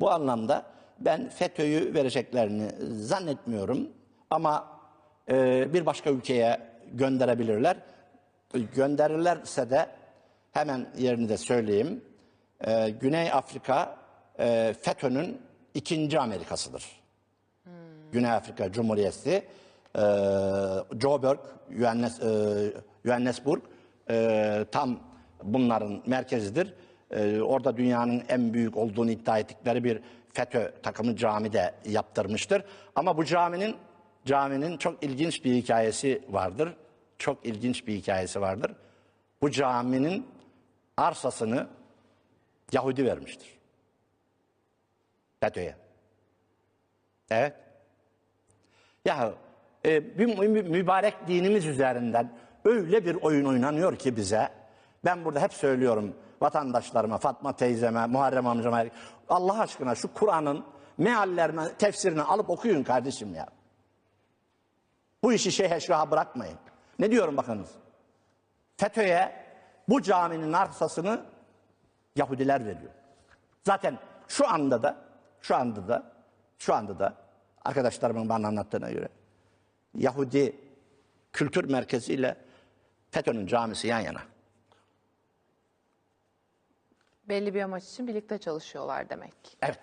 Bu anlamda ben FETÖ'yü vereceklerini zannetmiyorum ama e, bir başka ülkeye gönderebilirler. Gönderirlerse de hemen yerini de söyleyeyim. E, Güney Afrika e, FETÖ'nün ikinci Amerikasıdır. Güney Afrika Cumhuriyeti, e, Joburg, Johannes, e, Johannesburg e, tam bunların merkezidir. E, orada dünyanın en büyük olduğunu iddia ettikleri bir FETÖ takımı cami de yaptırmıştır. Ama bu caminin caminin çok ilginç bir hikayesi vardır. Çok ilginç bir hikayesi vardır. Bu caminin arsasını Yahudi vermiştir. FETÖ'ye. Evet. Ya e, bir mü- mübarek dinimiz üzerinden öyle bir oyun oynanıyor ki bize. Ben burada hep söylüyorum vatandaşlarıma, Fatma teyzeme, Muharrem amcama. Allah aşkına şu Kur'an'ın meallerini, tefsirini alıp okuyun kardeşim ya. Bu işi şeyhe şaha bırakmayın. Ne diyorum bakınız. FETÖ'ye bu caminin arsasını Yahudiler veriyor. Zaten şu anda da, şu anda da, şu anda da arkadaşlarımın bana anlattığına göre Yahudi kültür merkezi ile FETÖ'nün camisi yan yana. Belli bir amaç için birlikte çalışıyorlar demek. Evet.